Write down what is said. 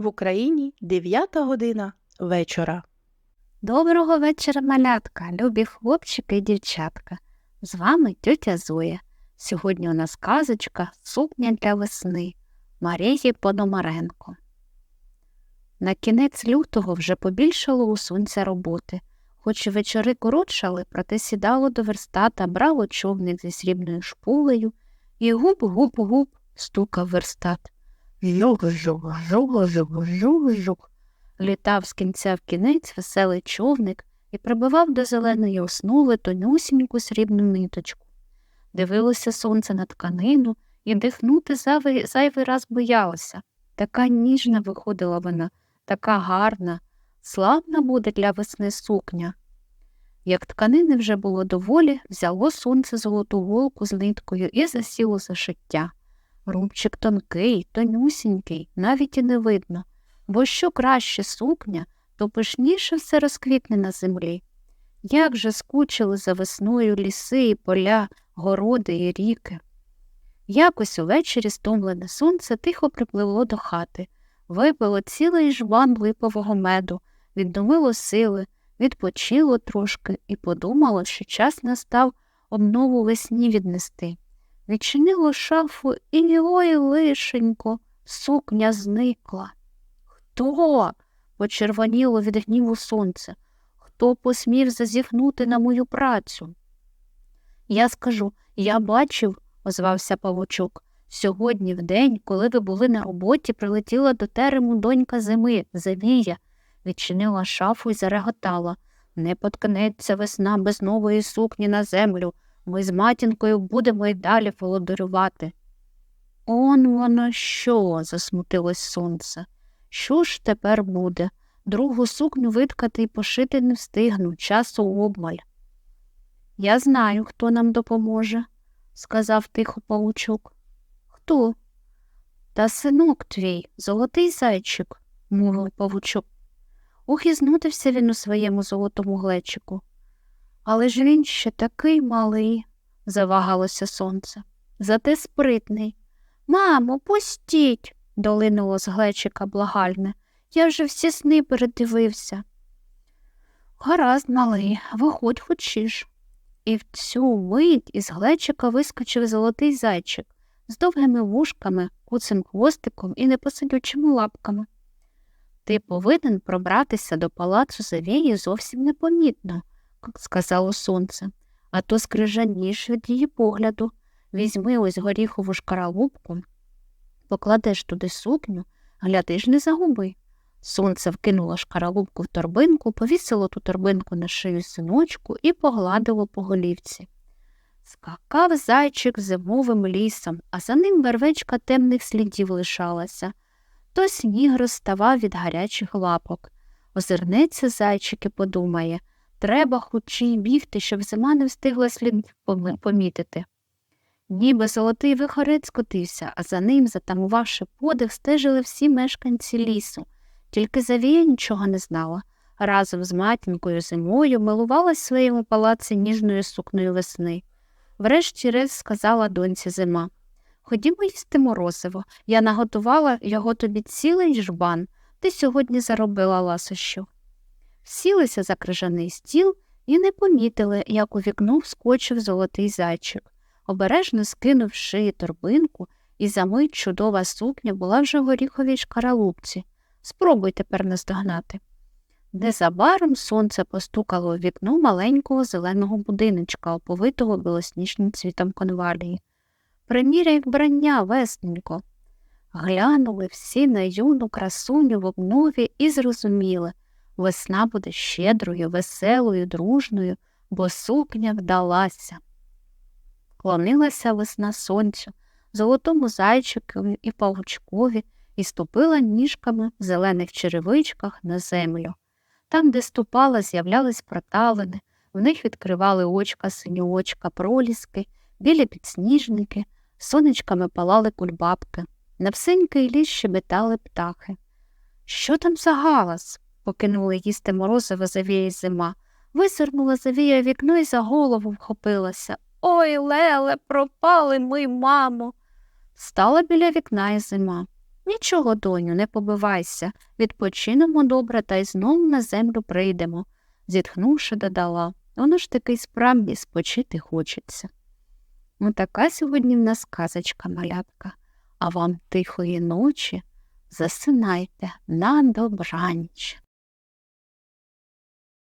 В Україні 9 година вечора. Доброго вечора, малятка, любі хлопчики і дівчатка. З вами тьотя Зоя. Сьогодні у нас казочка Сукня для весни Марії Пономаренко. На кінець лютого вже побільшало у сонця роботи. Хоч і вечори коротшали, проте сідало до верстата, брало човник зі срібною шпулею і гуп-гуп-гуп стукав верстат. Жук-жук, жук-жук, жук-жук. Літав з кінця в кінець веселий човник і прибивав до зеленої основи тонюсіньку срібну ниточку. Дивилося сонце на тканину і дихнути зайвий, зайвий раз боялося. Така ніжна виходила вона, така гарна, славна буде для весни сукня. Як тканини вже було доволі, взяло сонце золоту голку з ниткою і засіло за шиття. Рубчик тонкий, тонюсінький, навіть і не видно, бо що краще сукня, то пишніше все розквітне на землі. Як же скучили за весною ліси і поля, городи і ріки. Якось увечері стомлене сонце тихо припливло до хати, випило цілий жбан липового меду, відновило сили, відпочило трошки і подумало, що час настав обнову весні віднести. Відчинило шафу і ой лишенько, сукня зникла. Хто? почервоніло від гніву сонце. Хто посмів зазіхнути на мою працю? Я скажу, я бачив, озвався павучок. Сьогодні, в день, коли ви були на роботі, прилетіла до терему донька зими, Завія, відчинила шафу і зареготала. Не поткнеться весна без нової сукні на землю. Ми з матінкою будемо й далі володарювати. Он воно що? засмутилось сонце. Що ж тепер буде? Другу сукню виткати і пошити не встигну, часу обмаль. Я знаю, хто нам допоможе, сказав тихо павучок. Хто? Та синок твій, золотий зайчик, мовив павучок. Ох, і знудився він у своєму золотому глечику. Але ж він ще такий малий, завагалося сонце. Зате спритний. Мамо, пустіть, долинуло з глечика благальне. Я вже всі сни передивився. Гаразд, малий, виходь хочеш. І в цю мить із глечика вискочив золотий зайчик з довгими вушками, куцим хвостиком і непосидючими лапками. Ти повинен пробратися до палацу Завії зовсім непомітно, сказало сонце, а то скрижаніш від її погляду. Візьми ось горіхову шкаралупку, покладеш туди сукню, гляди ж не загуби. Сонце вкинуло шкаралупку в торбинку, повісило ту торбинку на шию синочку і погладило по голівці. Скакав зайчик зимовим лісом, а за ним вервечка темних слідів лишалася. То сніг розставав від гарячих лапок. Озирнеться зайчик і подумає треба хоч і бігти, щоб зима не встигла слід помітити. Ніби золотий вихорець котився, а за ним, затамувавши подих, стежили всі мешканці лісу. Тільки Завія нічого не знала. Разом з матінкою зимою милувалась в своєму палаці ніжною сукною весни. Врешті рез сказала доньці зима Ходімо їсти морозиво. Я наготувала його тобі цілий жбан. Ти сьогодні заробила ласощу. Сілися за крижаний стіл і не помітили, як у вікно вскочив золотий зайчик. Обережно скинув шиї торбинку, і за мить чудова сукня була вже в горіховій шкаралупці. Спробуй тепер наздогнати. Незабаром сонце постукало у вікно маленького зеленого будиночка, оповитого білосніжним цвітом конвалії. Приміряй вбрання, весненько. Глянули всі на юну красуню в обнові і зрозуміли весна буде щедрою, веселою, дружною, бо сукня вдалася. Клонилася весна сонцю, золотому зайчикові і павучкові і ступила ніжками в зелених черевичках на землю. Там, де ступала, з'являлись проталини, в них відкривали очка, сині очка, проліски, білі підсніжники, сонечками палали кульбабки, на всенький ліс щебетали птахи. Що там за галас? Покинули їсти морозиво завіє зима. Висернула завія вікно і за голову вхопилася. Ой, Леле, пропали ми, мамо. Стала біля вікна і зима. Нічого, доню, не побивайся. Відпочинемо добре та й знову на землю прийдемо. Зітхнувши, додала. Воно ж таки справді спочити хочеться. Ну, така сьогодні в нас казочка, малятка, а вам тихої ночі засинайте на добраніч.